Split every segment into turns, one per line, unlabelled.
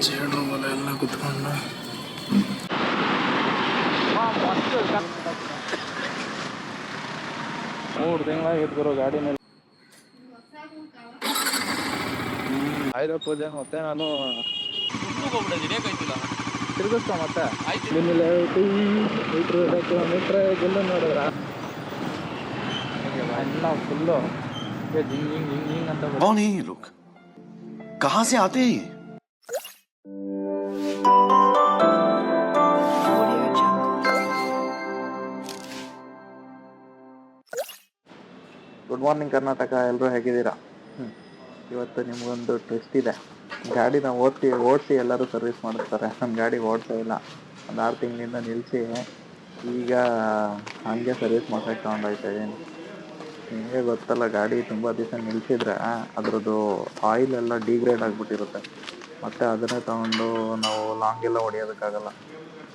ಜೇಡ್ರು ಮನೆ ಎಲ್ಲ ಕುತ್ಕೊಂಡು
ಮೂರು ತಿಂಗಳಾಗಿತ್ತು ಗುರು ಗಾಡಿ ಮೇಲೆ ಆಯ್ತು ಪೂಜೆ ಮತ್ತೆ ನಾನು ತಿರುಗಿಸ್ಕೊ ಮತ್ತೆ ಆಮೇಲೆ ಮೀಟ್ರ್ ಕಿಲೋಮೀಟ್ರ್ ಎಲ್ಲ ನೋಡಿದ್ರ ಅಣ್ಣ ಫುಲ್ಲು ಜಿಂಗ್ ಜಿಂಗ್ ಜಿಂಗ್ ಜಿಂಗ್ ಅಂತ ಬರುತ್ತೆ.
कौन है ये लोग कहाँ से आते हैं ये
ಗುಡ್ ಮಾರ್ನಿಂಗ್ ಕರ್ನಾಟಕ ಎಲ್ಲರೂ ಹೇಗಿದ್ದೀರಾ? ಇವತ್ತು ನಿಮಗೊಂದು ಟ್ವಿಸ್ಟ್ ಇದೆ. ಗಾಡಿನ ಓಡಿಸಿ ಓಡಿಸಿ ಎಲ್ಲರೂ ಸರ್ವಿಸ್ ಮಾಡಿಸ್ತಾರೆ ನಮ್ಮ ಗಾಡಿ ಓಡಿಸೇ ಇಲ್ಲ. ಒಂದು ಆರು ತಿಂಗಳಿಂದ ನಿಲ್ಲಿಸಿ ಈಗ ಹಾಗೆ ಸರ್ವಿಸ್ ಮಾಡ್ಸೋಕೆ ತಗೊಂಡೋಗ್ತಾ ನಿಮಗೆ ಗೊತ್ತಲ್ಲ, ಗಾಡಿ ತುಂಬ ದಿವಸ ನಿಲ್ಲಿಸಿದ್ರೆ ಅದರದ್ದು ಆಯಿಲ್ ಎಲ್ಲ ಡಿಗ್ರೇಡ್ ಆಗಿಬಿಟ್ಟಿರುತ್ತೆ. ಮತ್ತು ಅದನ್ನೇ ತಗೊಂಡು ನಾವು ಲಾಂಗ್ ಎಲ್ಲ ಹೊಡಿಯೋದಕ್ಕಾಗಲ್ಲ.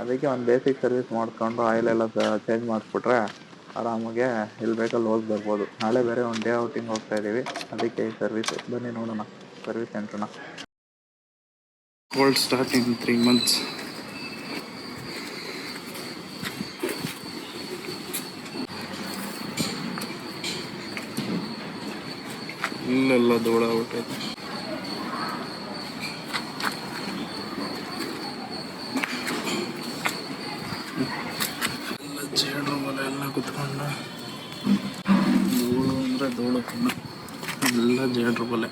ಅದಕ್ಕೆ ಒಂದು ಬೇಸಿಕ್ ಸರ್ವಿಸ್ ಮಾಡಿಕೊಂಡು ಆಯಿಲ್ ಎಲ್ಲ ಚೇಂಜ್ ಮಾಡಿಸ್ಬಿಟ್ರೆ ಆರಾಮಾಗೆ ಎಲ್ಲಿ ಬೇಕಲ್ಲಿ ಹೋಗಿ ಬರ್ಬೋದು. ನಾಳೆ ಬೇರೆ ಒಂದು ಡೇ ಔಟಿಂಗ್ ಹೋಗ್ತಾ ಇದ್ದೀವಿ ಅದಕ್ಕೆ ಸರ್ವಿಸ್ ಬನ್ನಿ ನೋಡೋಣ. Service ಸೆಂಟ್ರನ್ನ
cold start in three months ಇಲ್ಲೆಲ್ಲ ಧೂಳ ಆಗ್ಬಿಟ್ಟೈತೆ ಅಂದರೆ ಧೂಳು ಕಣ್ಣು ಎಲ್ಲ ಜೇಡ್ರು ಬಲೆ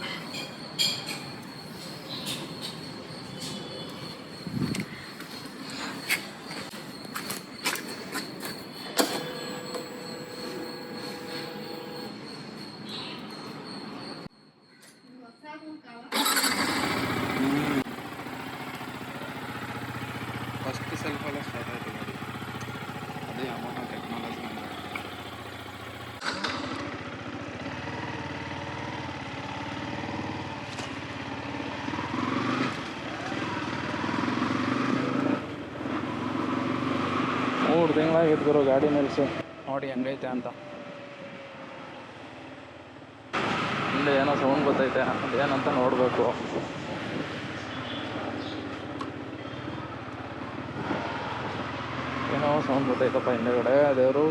ತಿಂಗಳಾಗಿತ್ತು ಗುರು ಗಾಡಿ ನಿಲ್ಲಿಸಿ ನೋಡಿ ಹೆಂಗೈತೆ ಅಂತ. ಹಿಂದೆ ಏನೋ ಸೌಂಡ್ ಗೊತ್ತೈತೆ ಅದೇನಂತ ನೋಡಬೇಕು. ಏನೋ ಸೌಂಡ್ ಗೊತ್ತೈತಪ್ಪ ಹಿಂದೆಗಡೆ ದೇವರು.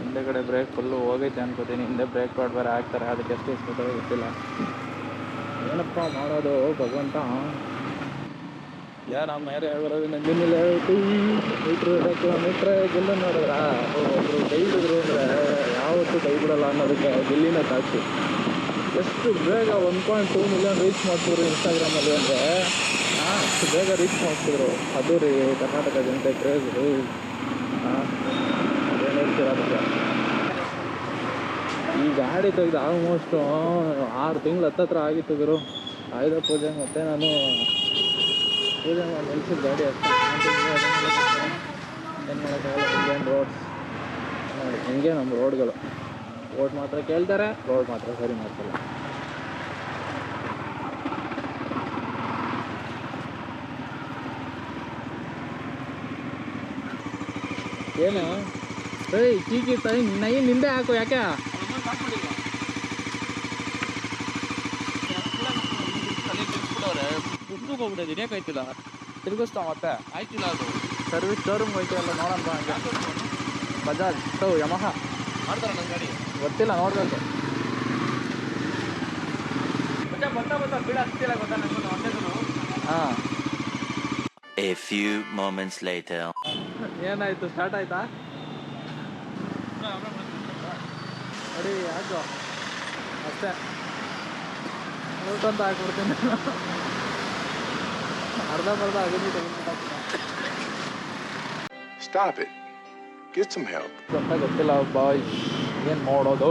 ಹಿಂದೆಗಡೆ ಬ್ರೇಕ್ ಫುಲ್ಲು ಹೋಗೈತೆ ಅನ್ಕೋತೀನಿ ಹಿಂದೆ ಬ್ರೇಕ್ ಪಾಡ್ ಬೇರೆ ಹಾಕ್ತಾರೆ ಅದಕ್ಕೆ ಎಷ್ಟು ಇಸ್ಕೊತಾರೆ ಗೊತ್ತಿಲ್ಲ. ಏನಪ್ಪ ಮಾಡೋದು ಭಗವಂತ? ಯಾರ ನಮ್ಮ ಏರಿಯಾ ಬರೋದು ನಂದಿನಿಲ್ಲ ಮೀಟ್ರ್ ಕಿಲೋಮೀಟ್ರ್ ಗೆಲ್ಲ ನೋಡಿದ್ರ? ಒಬ್ರು ಕೈ ಹಿಡಿದ್ರು ಅಂದರೆ ಯಾವತ್ತೂ ಕೈ ಬಿಡಲ್ಲ ಅನ್ನೋದಕ್ಕೆ ಗೆಲ್ಲಿನ ಸಾಕ್ಷಿ. ಎಷ್ಟು ಬೇಗ one point two million reach ಮಾಡ್ತಿದ್ರು ಇನ್ಸ್ಟಾಗ್ರಾಮಲ್ಲಿ ಅಂದರೆ ಅಷ್ಟು ಬೇಗ ರೀಚ್ ಮಾಡ್ತಿದ್ರು ಅದು ರೀ ಕರ್ನಾಟಕ ಜನತೆ ರೀ. ಹಾಂ, ಏನು ಹೇಳ್ತೀರಾ ಅದಕ್ಕೆ? ಈ ಗಾಡಿ ತೆಗೆದು ಆಲ್ಮೋಸ್ಟ್ ಆರು ತಿಂಗಳು ಹತ್ತತ್ರ ಆಗಿತ್ತು ಗುರು. ಆಯುಧ ಪೂಜೆ ಮತ್ತು ನಾನು ಪೂಜೆ ಮಾಡಿ ನಿಲ್ಸಿದ ಗಾಡಿ ಏನು ಮಾಡೋಕ್ಕಾಗಲ್ಲ ಇಂಡಿಯನ್ ರೋಡ್ಸ್ ನೋಡಿ ಹಿಂಗೆ ನಮ್ಮ ರೋಡ್ಗಳು ರೋಡ್ ಮಾತ್ರ ಕೇಳ್ತಾರೆ ರೋಡ್ ಮಾತ್ರ ಸರಿ ಮಾಡ್ತಾರೆ. ಏನು? ಸರಿ ಟೀಕಿ ತೈ ನೈ ನಿಂದೆ ಹಾಕು ಯಾಕೆ?
ಹೋಗ್ಬಿಟ್ಟಿದೆ ಯಾಕಾಯ್ತಿಲ್ಲ
ತಿರುಗಿಸ್ತಾ ಮತ್ತೆ.
ಆಯ್ತಿಲ್ಲ ಅದು.
ಸರ್ವಿಸ್ ಶೋರೂಮ್ ಹೋಯ್ತೀವಲ್ಲ ನೋಡೋಣ ಬಾ ಹಂಗೆ. ಬಜಾಜ್ ಟೌ ಯಮಹ.
ಮಾಡ್ತಾರ ನನ್ನ ಗಾಡಿ?
ಗೊತ್ತಿಲ್ಲ ನೋಡ್ಬೇಕು.
ಮತ್ತೆ ಬರ್ತಾ ಬರ್ತಾ ಹತ್ತಿಲ್ಲ ಗೊತ್ತಾ ಒಂದೇ
ಹಾಂ.
A few moments later.
ಏನಾಯ್ತು ಸ್ಟಾರ್ಟ್ ಆಯ್ತಾ? ನೋಡಿ ಯಾಕೋ ಅಷ್ಟೇ. ನೋಡ್ಕೊಂತ ಹಾಕ್ಬಿಡ್ತೀನಿ. ಅರ್ಧ ಬರ್ಧ ಅಗದಿ
Stop it. Get some help.
ಅಂತ ಗೊತ್ತಿಲ್ಲ ಬಾಯ್ ಏನು ಮಾಡೋದು?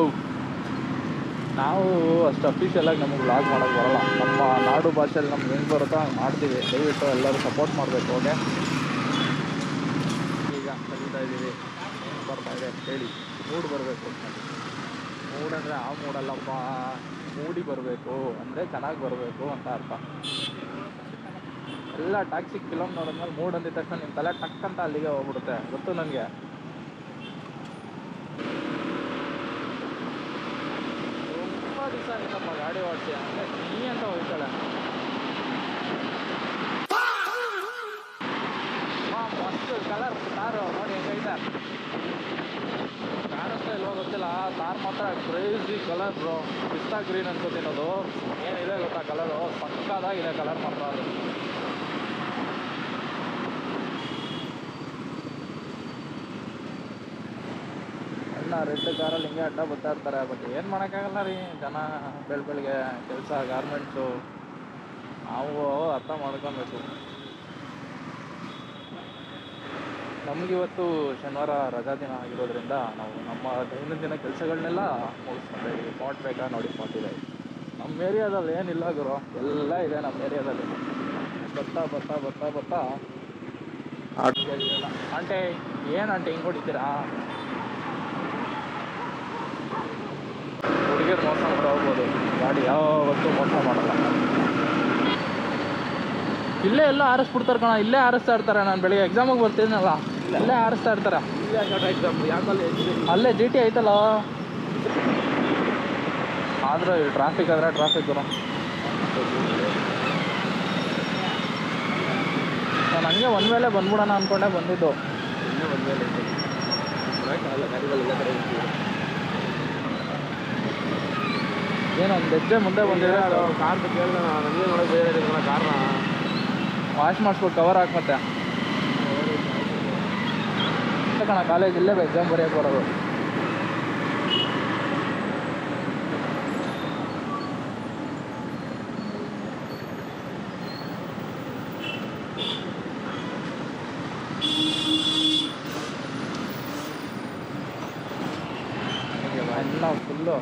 ನಾವು ಅಷ್ಟು ಅಫಿಷಿಯಲಾಗಿ ನಮಗೆ ವ್ಲಾಗ್ ಮಾಡೋಕೆ ಬರಲ್ಲ. ನಮ್ಮ ನಾಡು ಭಾಷೆಯಲ್ಲಿ ನಮ್ಗೆ ಹೆಂಗೆ ಬರುತ್ತೋ ಹಂಗೆ ಮಾಡ್ತೀವಿ. ದಯವಿಟ್ಟು ಎಲ್ಲರೂ ಸಪೋರ್ಟ್ ಮಾಡಬೇಕು ಓಕೆ ಈಗ ಕಲಿತಾ ಇದ್ದೀವಿ ಬರ್ತಾ ಇದೆ ಹೇಳಿ. ಮೂಡ್ ಬರಬೇಕು ಮೂಡ್ ಅಂದರೆ ಆ ಮೂಡಲ್ಲಪ್ಪ ಮೂಡಿ ಬರಬೇಕು ಅಂದರೆ ಚೆನ್ನಾಗಿ ಬರಬೇಕು ಅಂತ ಅರ್ಥ. ಎಲ್ಲ ಟ್ಯಾಕ್ಸಿ ಫಿಲಮ್ ನೋಡಿದ್ಮೇಲೆ ಮೂಡ್ ಅಂದಿದ ತಕ್ಷಣ ನಿಮ್ಮ ತಲೆ ಟಕ್ ಅಂತ ಅಲ್ಲಿಗೆ ಹೋಗ್ಬಿಡುತ್ತೆ. ಗೊತ್ತು ನನಗೆ? ತುಂಬ ದಿವಸ ಆಗಿಲ್ಲಪ್ಪ ಗಾಡಿ ಓಡಿಸಿ ಅಂದರೆ ನೀ ಅಂತ ಹೋಗ್ತಾಳೆ. ಮಸ್ತ್ ಕಲರ್ ಕಾರು ನೋಡಿ ಹೆಂಗೈತೆ. ಕಾಣಿಸ್ತಾ ಇಲ್ವೋ ಗೊತ್ತಿಲ್ಲ ಕಾರ್ ಮಾತ್ರ ಕ್ರೇಜಿ ಕಲರ್ ಬ್ರೋ ಪಿಸ್ತಾ ಗ್ರೀನ್ ಅನ್ಕೋತೀನಿ ಅದು ಏನಿದೆ ಗೊತ್ತಾ ಕಲರು ಪಕ್ಕದಾಗಿದೆ ಕಲರ್ ಮಾತ್ರ ಅದು. ಅಣ್ಣ ರೆಡ್ ಕಾರಲ್ಲಿ ಹಿಂಗೆ ಅಡ್ಡ ಬರ್ತಾ ಇರ್ತಾರೆ. ಬಟ್ ಏನು ಮಾಡೋಕ್ಕಾಗಲ್ಲ ರೀ ಜನ ಬೆಳ್ ಬೆಳಗ್ಗೆ ಕೆಲಸ ಗಾರ್ಮೆಂಟ್ಸು ನಾವು ಅರ್ಥ ಮಾಡ್ಕೊಬೇಕು. ನಮಗಿವತ್ತು ಶನಿವಾರ ರಜಾ ದಿನ ಆಗಿರೋದ್ರಿಂದ ನಾವು ನಮ್ಮ ದೈನಂದಿನ ಕೆಲಸಗಳನ್ನೆಲ್ಲ ಮುಗಿಸ್ಕೊಂಡೆ ಪಾಟ್ ಸ್ಪಾಟ್ ಬೇಕಾ ನೋಡಿ ಸ್ಪಾಟ್ ಇದೆ. ನಮ್ಮ ಏರಿಯಾದಲ್ಲಿ ಏನಿಲ್ಲ ಗುರು ಎಲ್ಲ ಇದೆ ನಮ್ಮ ಏರಿಯಾದಲ್ಲಿ ಬರ್ತಾ ಬರ್ತಾ ಬರ್ತಾ ಬರ್ತಾ.
ಆಂಟಿ
ಏನು ಆಂಟಿ ಹಿಂಗೆ ಹೊಡಿತೀರಾ? ಹುಡುಗಿರು ಮೋಸ ಕೂಡ ಹೋಗ್ಬೋದು. ಗಾಡಿ ಯಾವತ್ತೂ ಮೋಸ ಮಾಡಲ್ಲ. ಇಲ್ಲೇ ಎಲ್ಲ ಆರಿಸ್ಬಿಡ್ತಾರೆ ಕಣ ಇಲ್ಲೇ ಆರಿಸ್ತಾ ಇರ್ತಾರೆ. ನಾನು ಬೆಳಿಗ್ಗೆ ಎಕ್ಸಾಮಿಗೆ ಬರ್ತೀನಲ್ಲ ಇಲ್ಲೇ ಆರಿಸ್ತಾ ಇರ್ತಾರೆ. ಅಲ್ಲೇ ಜಿ ಟಿ ಐತಲ್ಲ? ಆದ್ರೆ ಟ್ರಾಫಿಕ್ ಆದರೆ ಟ್ರಾಫಿಕ್ ನಾನು ಹಂಗೆ ಒಂದ್ ಮೇಲೆ ಬಂದ್ಬಿಡೋಣ ಅನ್ಕೊಂಡೆ ಬಂದಿದ್ದು. ಏನೋ ಒಂದು ಹೆಜ್ಜೆ ಮುಂದೆ ಬಂದಿದೆ. ಅದು
ಕಾರ್ ಕೇಳಿದೆ ನನಗೆ ನೋಡೋಕೆ ಬೇರೆ ಕಾರ್ನ
ವಾಶ್ ಮಾಡಿಸ್ಬಿಟ್ಟು ಕವರ್ ಹಾಕಿ ಮತ್ತೆ. ಕಣ ಕಾಲೇಜ್ ಇಲ್ಲೇ ಎಕ್ಸಾಮ್ ಬರೆಯೋಕೆ ಬರೋದು. ಎಲ್ಲ ಫುಲ್ಲು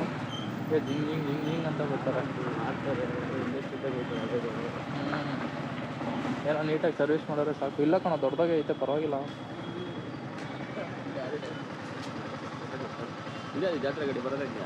ಹಿಂಗ್ ಹಿಂಗ್ ಹಿಂಗ್ ಅಂತ ಬರ್ತಾರೆ ಹ್ಮ್. ಏನೋ ನೀಟಾಗಿ ಸರ್ವಿಸ್ ಮಾಡಿದ್ರೆ ಸಾಕು. ಇಲ್ಲ ಕಣ, ದೊಡ್ಡದಾಗೆ ಐತೆ, ಪರವಾಗಿಲ್ಲ.
ಇದೆ ಜಾತ್ರೆ ಗಾಡಿ ಬರೋದಂಗೆ